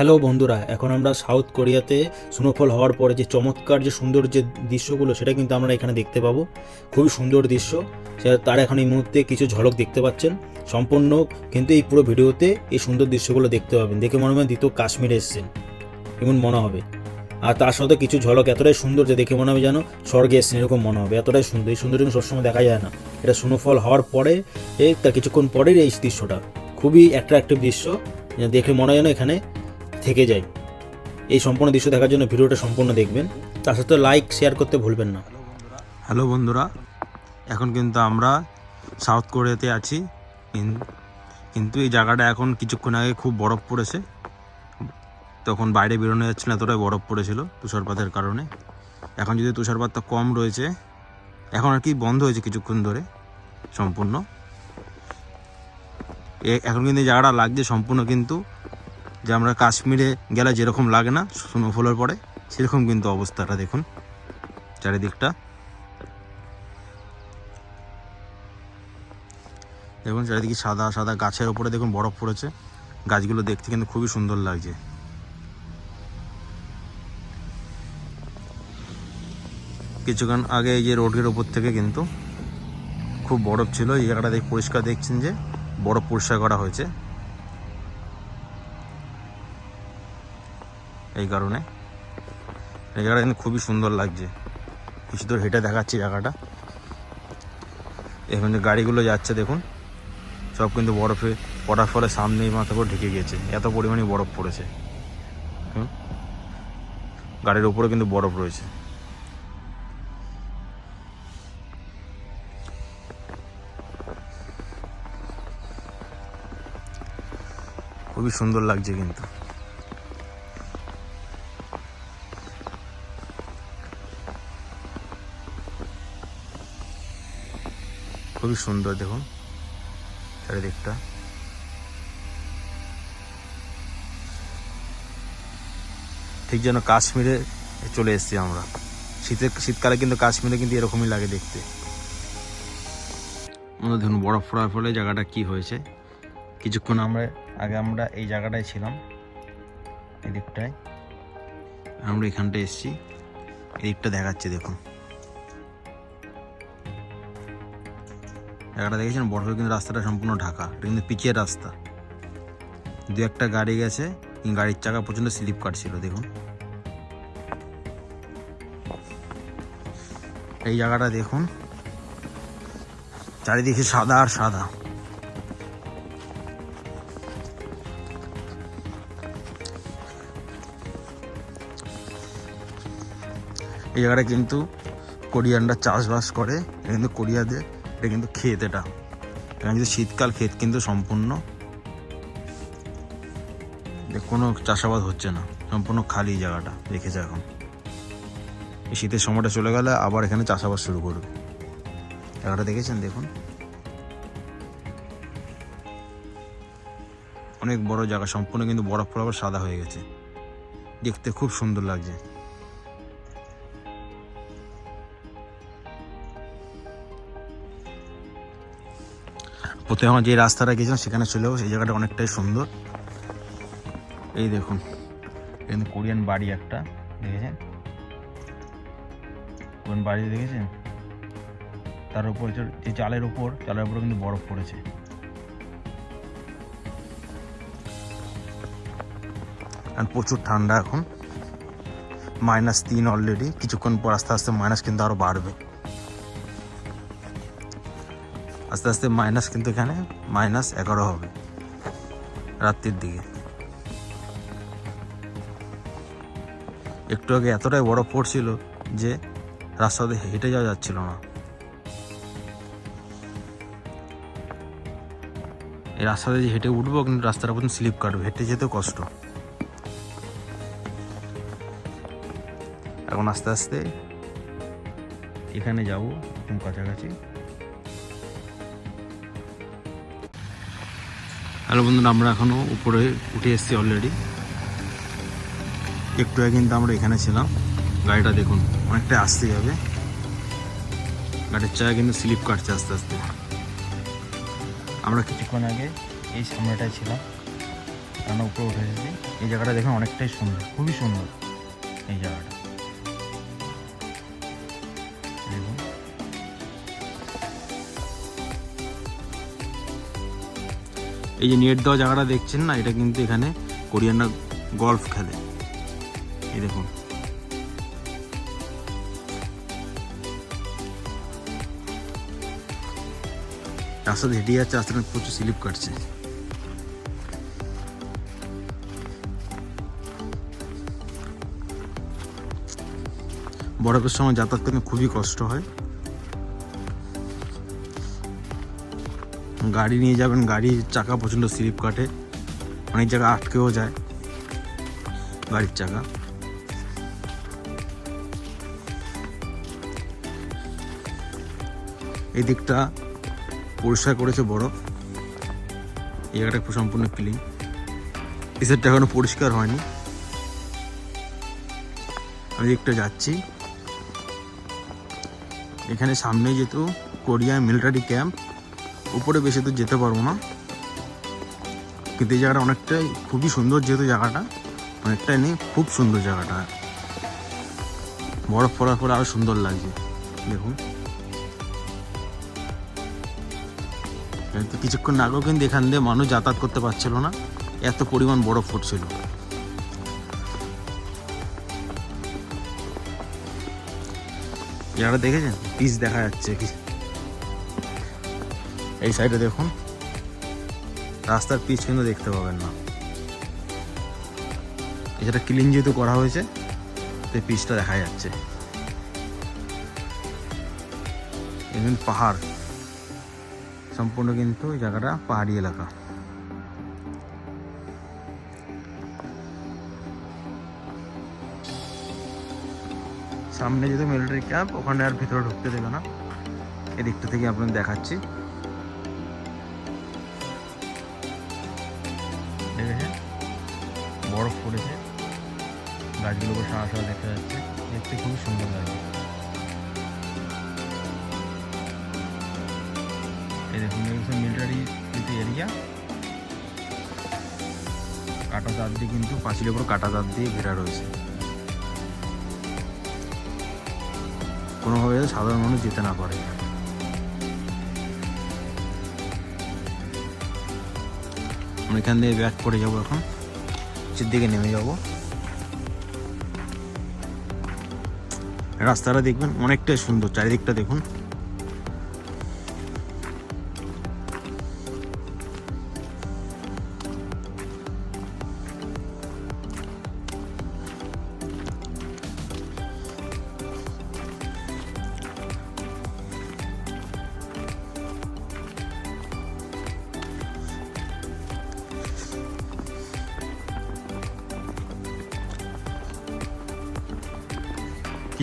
Hello বন্ধুরা, এখন আমরা সাউথ কোরিয়াতে স্নোফল হওয়ার পরে যে চমৎকার যে সুন্দর যে দৃশ্যগুলো, সেটা কিন্তু আমরা এখানে দেখতে পাবো। খুবই সুন্দর দৃশ্য। তার এখন এই মুহূর্তে কিছু ঝলক দেখতে পাচ্ছেন। সম্পূর্ণ কিন্তু এই পুরো ভিডিওতে এই সুন্দর দৃশ্যগুলো দেখতে পাবেন। দেখে মনে হয় দ্বিতীয় কাশ্মীরে এসছেন। এমন মনে হবে? আর তার সাথে কিছু ঝলক এতটাই সুন্দর যে দেখে মনে হবে যেন স্বর্গে এসছেন, এরকম মনে হবে। এতটাই সুন্দর। এই সুন্দর সবসময় দেখা যায় না। এটা স্নোফল হওয়ার পরে তার কিছুক্ষণ পরের এই দৃশ্যটা। খুবই অ্যাট্রাক্টিভ দৃশ্য। দেখে মনে হয় যেন এখানে থেকে যায়। এই সম্পূর্ণ দৃশ্য দেখার জন্য ভিডিওটা সম্পূর্ণ দেখবেন। তার সাথে লাইক শেয়ার করতে ভুলবেন না। হ্যালো বন্ধুরা, এখন কিন্তু আমরা সাউথ কোরিয়াতে আছি। কিন্তু এই জায়গাটা এখন কিছুক্ষণ আগে খুব বরফ পড়েছে। তখন বাইরে বেরোনো যাচ্ছিল এতটাই বরফ পড়েছিল তুষারপাতের কারণে। এখন যদি তুষারপাতটা কম রয়েছে, এখন আর কি বন্ধ হয়েছে কিছুক্ষণ ধরে সম্পূর্ণ। এখন কিন্তু এই জায়গাটা লাগছে সম্পূর্ণ কিন্তু যে আমরা কাশ্মীরে গেলে যেরকম লাগে না স্নোফলের পরে, সেরকম কিন্তু অবস্থাটা দেখুন, চারিদিকটা। দেখুন, চারিদিকে সাদা সাদা গাছের ওপরে দেখুন বরফ পড়েছে। গাছগুলো দেখতে কিন্তু খুবই সুন্দর লাগছে। কিছুক্ষণ আগে এই যে রোডের ওপর থেকে কিন্তু খুব বরফ ছিল, এই জায়গাটা দেখ পরিষ্কার দেখছেন যে বরফ পরিষ্কার করা হয়েছে। এই কারণে। এই জায়গাটা কিন্তু খুবই সুন্দর লাগছে। কিছু দূর হেঁটে দেখাচ্ছি জায়গাটা। এখন যে গাড়িগুলো যাচ্ছে দেখুন, সব কিন্তু বরফে পড়ার ফলে সামনেই মাথা করে ঢেকে গেছে। এত পরিমাণে বরফ পড়েছে? গাড়ির উপরে কিন্তু বরফ রয়েছে। খুবই সুন্দর লাগছে কিন্তু। খুবই সুন্দর, দেখুন। চারিদিকটা। ঠিক যেন কাশ্মীরে চলে এসেছি আমরা। শীতে, শীতকালে কিন্তু কাশ্মীরে কিন্তু এরকমই লাগে দেখতে। আমাদের ধরুন বরফ পড়ার ফলে জায়গাটা কি হয়েছে। কিছুক্ষণ আমরা, আগে আমরা এই জায়গাটায় ছিলাম, এদিকটায়। আমরা এখানটায় এসেছি। এদিকটা দিকটা দেখাচ্ছে, দেখুন। জায়গাটা দেখেছেন? বরফে কিন্তু রাস্তাটা সম্পূর্ণ ঢাকা। এটা কিন্তু পিচের রাস্তা। দু একটা গাড়ি গেছে গাড়ির চাকা প্রচণ্ড স্লিপ কাটছিল, দেখুন। এই জায়গাটা দেখুন। চারিদিকে সাদা আর সাদা। এই জায়গাটা কিন্তু কোরিয়ানরা চাষবাস করে। কিন্তু কোরিয়াদের এটা কিন্তু ক্ষেত এটা। এখানে কিন্তু শীতকাল ক্ষেত কিন্তু সম্পূর্ণ। কোনো চাষাবাদ হচ্ছে না। সম্পূর্ণ খালি জায়গাটা রেখেছে এখন। এই শীতের সময়টা চলে গেলে আবার এখানে চাষাবাদ শুরু করবে। জায়গাটা দেখেছেন? দেখুন। অনেক বড় জায়গা, সম্পূর্ণ কিন্তু বরফ ফরফ সাদা হয়ে গেছে। দেখতে খুব সুন্দর লাগছে। প্রথমে আমার যে রাস্তাটা গেছিলাম সেখানে চলে যাব সেই জায়গাটা অনেকটাই সুন্দর। এই দেখুন কিন্তু কোরিয়ান বাড়ি একটা, দেখেছেন? কোরিয়ান বাড়ি দেখেছেন? তার উপর যে- যে চালের উপর চালের উপরে কিন্তু বরফ পড়েছে। আর প্রচুর ঠান্ডা এখন। মাইনাস তিন অলরেডি কিছুক্ষণ পর আস্তে আস্তে মাইনাস কিন্তু আরও বাড়বে। আস্তে আস্তে মাইনাস কিন্তু এখানে মাইনাস এগারো হবে রাত্রির দিকে। একটু আগে এতটাই বরফ পড়ছিল যে রাস্তাতে হেঁটে যাওয়া যাচ্ছিল না। এই রাস্তাতে যে হেঁটে উঠবো কিন্তু রাস্তাটা প্রথম স্লিপ কাটবে, হেঁটে যেতে কষ্ট। এখন আস্তে আস্তে এখানে যাব একদম কাছাকাছি। হ্যালো বন্ধুরা, আমরা এখনও উপরে উঠে এসেছি অলরেডি একটু আগে কিন্তু আমরা এখানে ছিলাম। গাড়িটা দেখুন, অনেকটা আসতে যাবে গাড়ির চাকা কিন্তু স্লিপ কাটছে আস্তে আস্তে। আমরা কিছুক্ষণ আগে এই সামনেটায় ছিলাম। রান্না উপরে উঠে এসেছি। এই জায়গাটা দেখুন অনেকটাই সুন্দর, খুবই সুন্দর এই জায়গাটা। এই যে নেট দেওয়া জায়গাটা দেখছেন না, এটা কিন্তু এখানে কোরিয়ানরা গলফ খেলে। এই দেখুন। রাস্তা হেঁটে যাচ্ছে আস্তে প্রচুর স্লিপ কাটছে। বরফের সময় যাতায়াত করতে খুবই কষ্ট হয়। গাড়ি নিয়ে যাবেন, গাড়ির চাকা প্রচণ্ড স্লিপ কাটে, অনেক জায়গায় আটকেও যায়, গাড়ির চাকা। এই দিকটা পরিষ্কার করেছে বড় এই জায়গাটা সম্পূর্ণ ক্লিন এই সাইডটা এখনও পরিষ্কার হয়নি। আমি দিকটা যাচ্ছি। এখানে সামনে যেহেতু কোরিয়া মিলিটারি ক্যাম্প উপরে বেশি তো যেতে পারব না। কিন্তু এই জায়গাটা অনেকটাই খুবই সুন্দর যেহেতু জায়গাটা, অনেকটাই নেই, খুব সুন্দর জায়গাটা। বরফ পড়ার পরে আরও সুন্দর লাগছে, দেখুন। কিছুক্ষণ আগেও কিন্তু এখান দিয়ে মানুষ যাতায়াত করতে পারছিল না, এত পরিমাণ বরফ পড়ছিল। জায়গাটা দেখেছেন? পিস দেখা যাচ্ছে কি এই সাইডে দেখুন। রাস্তার পিচ কিন্তু দেখতে পাবেন না। এটা ক্লিন যেহেতু করা হয়েছে তাই পিচটা দেখা যাচ্ছে। এখানে পাহাড়। সম্পূর্ণ কিন্তু এই জায়গাটা পাহাড়ি এলাকা। সামনে যেহেতু মিলিটারি ক্যাম্প ওখানে আর ভিতরে ঢুকতে দেবে না। এদিকটা থেকে আপনাদের দেখাচ্ছি। বরফ পড়েছে। গাছগুলো সাহা সাহা দেখা যাচ্ছে। দেখতে খুবই সুন্দর লাগছে। এই দেখুন মিলিটারি কিন্তু এরিয়া কাটা দাঁত দিয়ে কিন্তু পাঁচিলের উপর কাটা দাঁত দিয়ে ঘেরা রয়েছে। কোনোভাবে সাধারণ মানুষ যেতে না পারে। আমরা এখান দিয়ে ব্যাক করে যাব এখন। নিচের দিকে নেমে যাব। রাস্তাটা দেখবেন অনেকটাই সুন্দর চারিদিকটা দেখুন।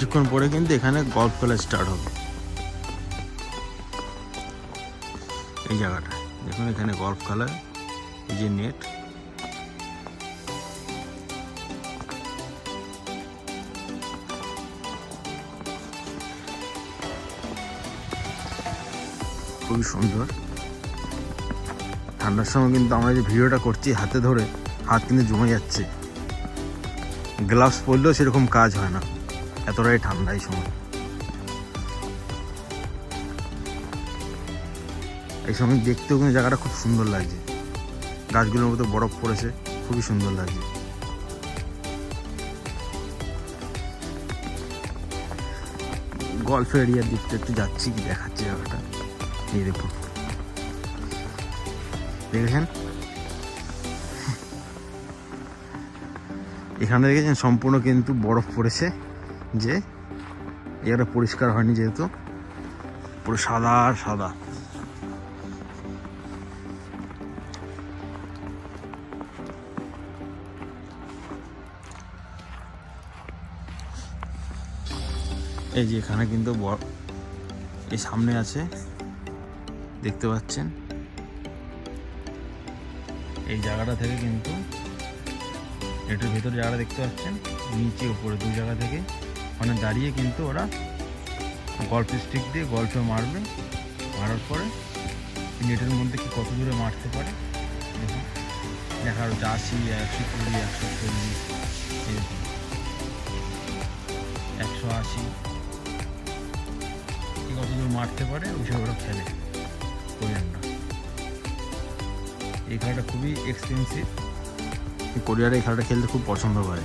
কিছুক্ষণ পরে কিন্তু এখানে গল্ফ খেলা স্টার্ট হবে। এই জায়গাটা। দেখুন, এখানে গল্ফ খেলা, এই যে নেট খুবই সুন্দর। ঠান্ডার সময় কিন্তু আমরা যে ভিডিওটা করছি, হাতে ধরে হাত কিন্তু জমে যাচ্ছে। গ্লাভস পরলেও সেরকম কাজ হয় না। এতটাই ঠান্ডা এই সময়। এই সময় দেখতেও কিন্তু জায়গাটা খুব সুন্দর লাগছে। গাছগুলোর মধ্যে বরফ পড়েছে, খুবই সুন্দর লাগছে। গল্ফ এরিয়ার দিকটা একটু যাচ্ছি, কি দেখাচ্ছি জায়গাটা এই দেখুন দেখেছেন? এখানে দেখেছেন? সম্পূর্ণ কিন্তু বরফ পড়েছে। যে এখানে পরিষ্কার হয়নি যেহেতু। পুরো সাদা আর সাদা। এই যে এখানে কিন্তু এই সামনে আছে, দেখতে পাচ্ছেন? এই জায়গাটা থেকে কিন্তু এটার ভেতর জায়গাটা দেখতে পাচ্ছেন, নিচে, উপরে, দুই জায়গা থেকে ওখানে দাঁড়িয়ে কিন্তু ওরা গল্ফ স্টিক দিয়ে গল্ফে মারবে। মারার পরে নেটের মধ্যে কি কত দূরে মারতে পারে? দেখা যাচ্ছে আশি একশো কুড়ি, একশো চল্লিশ একশো আশি। কত দূর মারতে পারে, ওই সব ওরা খেলে। কোরিয়ানরা এই খেলাটা খুবই এক্সপেন্সিভ কোরিয়ার এই খেলাটা খেলতে খুব পছন্দ করে।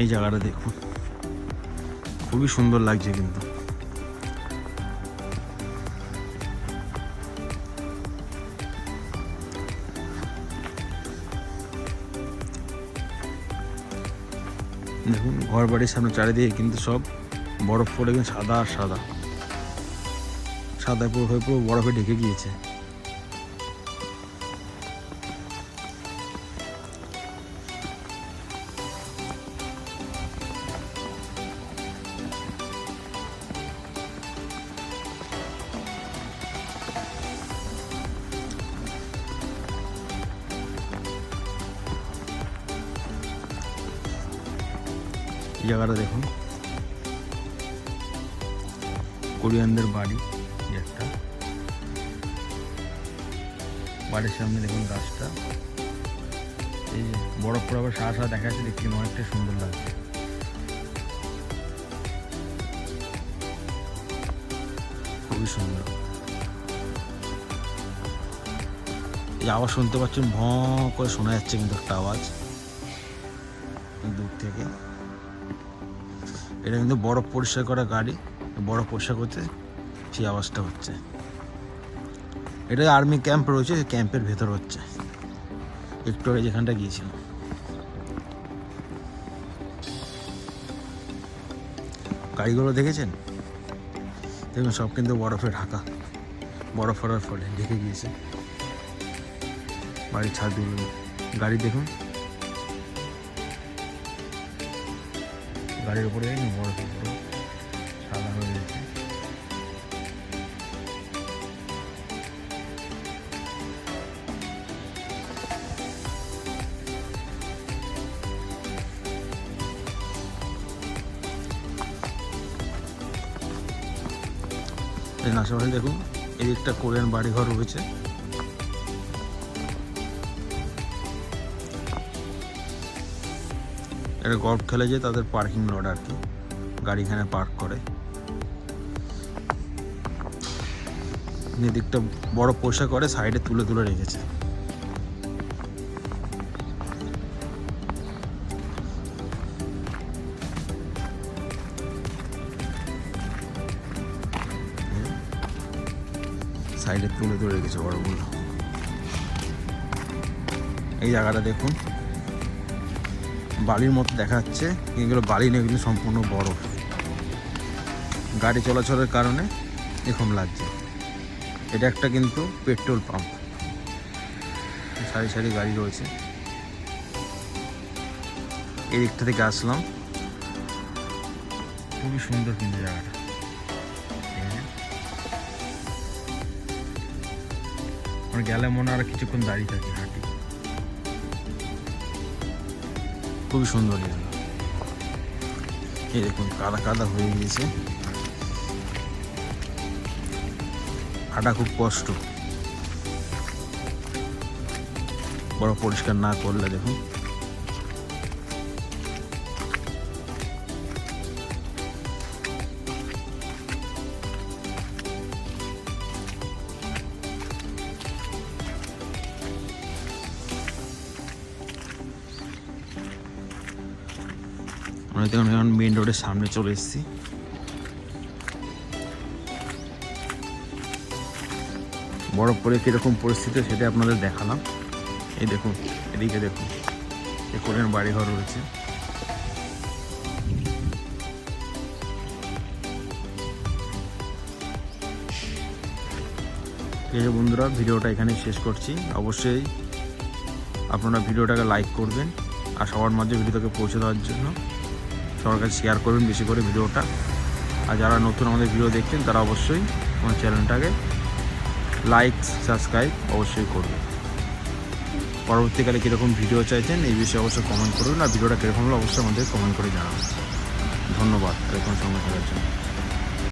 এই জায়গাটা দেখুন। খুবই সুন্দর লাগছে কিন্তু। দেখুন, ঘর বাড়ির সামনে চারিদিকে কিন্তু সব বরফ পড়ে কিন্তু সাদা আর সাদা। সাদা পুরো হয়ে পুরো বরফে ঢেকে গিয়েছে। জায়গাটা দেখুন। কোরিয়ানদের বাড়ি একটা। বাড়ির সামনে দেখুন গাছটা। এই যে বরফ পরে আবার সারা সারা দেখা যাচ্ছে, দেখতে অনেকটা সুন্দর লাগছে। খুবই সুন্দর। এই আওয়াজ শুনতে পাচ্ছেন ভ করে শোনা যাচ্ছে কিন্তু একটা আওয়াজ। দূর থেকে। এটা কিন্তু বরফ পরিষ্কার করা গাড়ি, বরফ পরিষ্কার করতে সেই আওয়াজটা হচ্ছে। এটা আর্মি ক্যাম্প রয়েছে ক্যাম্পের ভেতর হচ্ছে। একটু আগে যেখানটা গিয়েছিলাম। গাড়িগুলো দেখেছেন? দেখুন, সব কিন্তু বরফে ঢাকা। বরফ পড়ার ফলে ঢেকে গিয়েছে। বাড়ির ছাদগুলো গাড়ি দেখুন। গাড়ির উপরে বরফ পুরো সাদা হয়ে গেছে। আশেপাশে দেখুন এদিকটা কোরিয়ান বাড়িঘর রয়েছে। এটা গল্ফ খেলে যে তাদের পার্কিং লট আর কি, গাড়ি এখানে পার্ক করে। এদিকটা বড় পয়সা করে সাইডে তুলে তুলে রেখেছে। সাইডে তুলে তুলে রেখেছে বড়গুলো। এই জায়গাটা দেখুন। বালির মতো দেখা যাচ্ছে। এগুলো বালি নেই এগুলো সম্পূর্ণ বরফ। গাড়ি চলাচলের কারণে এরকম লাগছে। এটা একটা কিন্তু পেট্রোল পাম্প। সারি সারি গাড়ি রয়েছে। এই দিকটা থেকে আসলাম। খুবই সুন্দর কিন্তু জায়গাটা। গেলে মনে আর কিছুক্ষণ দাঁড়িয়ে থাকি হাঁটি। খুবই সুন্দর এই দেখুন, কাদা কাদা হয়ে গিয়েছে। আটা খুব কষ্ট। বড় পরিষ্কার না করলে দেখুন। আমরা দেখুন এখন মেন রোডের সামনে চলে এসেছি। বরফ পরে কীরকম পরিস্থিতি সেটা আপনাদের দেখালাম। এই দেখুন, এদিকে দেখুন এই কোরিয়ান বাড়িঘর রয়েছে। এই যে বন্ধুরা, ভিডিওটা এখানেই শেষ করছি। অবশ্যই আপনারা ভিডিওটাকে লাইক করবেন আর সবার মাঝে ভিডিওটাকে পৌঁছে দেওয়ার জন্য। সবার কাছে শেয়ার করবেন বেশি করে ভিডিওটা। আর যারা নতুন আমাদের ভিডিও দেখছেন, তারা অবশ্যই আমার চ্যানেলটাকে লাইক সাবস্ক্রাইব অবশ্যই করবেন পরবর্তীকালে কীরকম ভিডিও চাইছেন, এই বিষয়ে অবশ্যই কমেন্ট করুন আর ভিডিওটা কীরকম হলো, অবশ্যই আমাদের কমেন্ট করে জানাবেন। ধন্যবাদ, এরকম সময় থাকার জন্য।